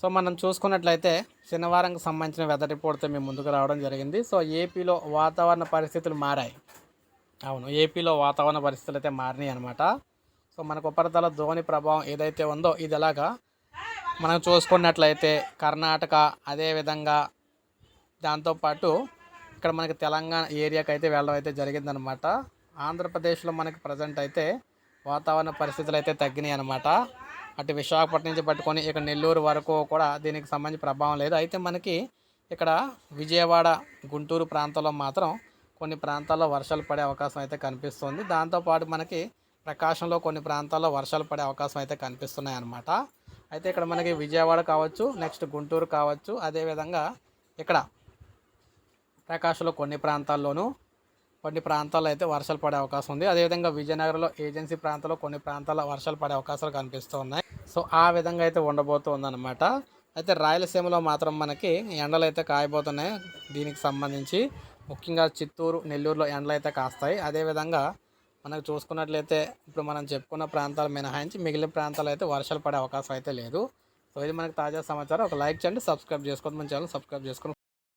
So మనం చూసుకున్నట్లయితే శనివారంకి సంబంధించిన వెదర్ రిపోర్ట్తో మేము ముందుకు రావడం జరిగింది. సో ఏపీలో వాతావరణ పరిస్థితులు మారాయి. అవును ఏపీలో వాతావరణ పరిస్థితులు అయితే మారినాయి అనమాట సో మనకు ఉపరితల ధోని ప్రభావం ఏదైతే ఉందో ఇది ఎలాగా? మనం చూసుకున్నట్లయితే కర్ణాటక అదేవిధంగా దాంతోపాటు ఇక్కడ మనకి తెలంగాణ ఏరియాకి అయితే వెళ్ళడం అయితే జరిగిందనమాట ఆంధ్రప్రదేశ్లో మనకి ప్రజెంట్ అయితే వాతావరణ పరిస్థితులు అయితే తగ్గినాయి అనమాట అటు విశాఖపట్నం నుంచి పట్టుకొని ఇక్కడ నెల్లూరు వరకు కూడా దీనికి సంబంధించి ప్రభావం లేదు. అయితే మనకి ఇక్కడ విజయవాడ గుంటూరు ప్రాంతంలో మాత్రం కొన్ని ప్రాంతాల్లో వర్షాలు పడే అవకాశం అయితే కనిపిస్తుంది. దాంతోపాటు మనకి ప్రకాశంలో కొన్ని ప్రాంతాల్లో వర్షాలు పడే అవకాశం అయితే కనిపిస్తున్నాయి అన్నమాట. అయితే ఇక్కడ మనకి విజయవాడ కావచ్చు నెక్స్ట్ గుంటూరు కావచ్చు అదేవిధంగా ఇక్కడ ప్రకాశంలో కొన్ని ప్రాంతాల్లోనూ కొన్ని ప్రాంతాల్లో అయితే వర్షాలు పడే అవకాశం ఉంది. అదేవిధంగా విజయనగరంలో ఏజెన్సీ ప్రాంతాల్లో కొన్ని ప్రాంతాల్లో వర్షాలు పడే అవకాశాలు కనిపిస్తూ ఉన్నాయి. సో ఆ విధంగా అయితే ఉండబోతుందన్నమాట అయితే రాయలసీమలో మాత్రం మనకి ఎండలు అయితే కాయబోతున్నాయి దీనికి సంబంధించి. ముఖ్యంగా చిత్తూరు నెల్లూరులో ఎండలు అయితే కాస్తాయి అదేవిధంగా మనకు చూసుకున్నట్లయితే ఇప్పుడు మనం చెప్పుకున్న ప్రాంతాలు మినహాయించి మిగిలిన ప్రాంతాలు అయితే వర్షాలు పడే అవకాశం అయితే లేదు. సో ఇది మనకు తాజా సమాచారం. ఒక లైక్ చేయండి సబ్స్క్రైబ్ చేసుకోండి మన ఛానల్ సబ్స్క్రైబ్ చేసుకుని